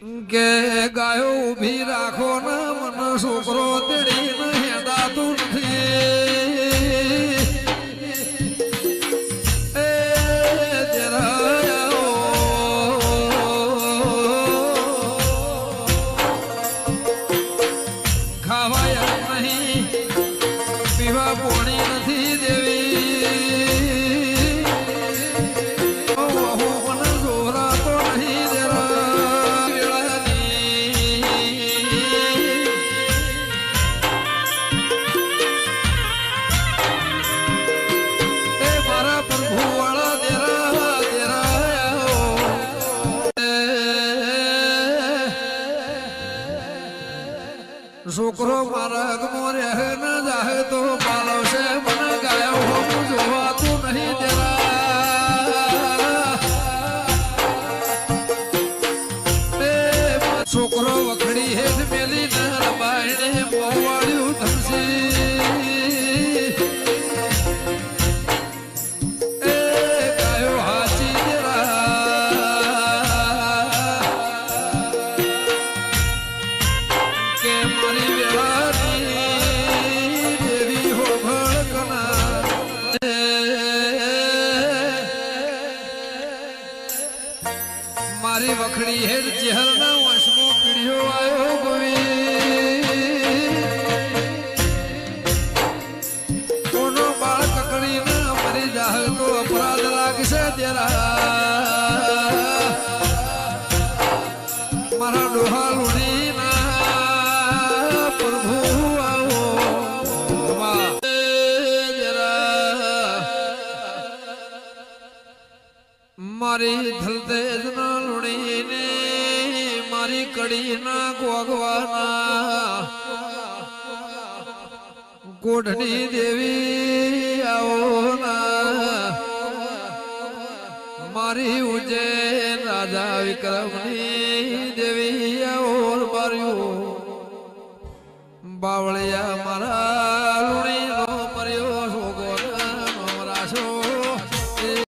કે ગાયો ઊભી રાખો ને મને છોકરો તેડીને છોકરો મારા રહે ન જાહે તો પાલવશે મને ગાયો હું જોવાતું નહીં દેરા છોકરો મારી હેર વખડી હેડ ચહેરના વંશમાં પીડ્યો આવ્યો ગોવી કોનો બાળ કકડીને મરી જાહે તો અપરાધ લાગશે તેરા. મારા ડોહા મારી ધલતેજ લુણીને મારી કડી ના ગોગવાના. ગોઢની દેવી આવો ના. મારી ઉજે રાજા વિક્રમની દેવી ઓર માર્યું. બાવળિયા મારા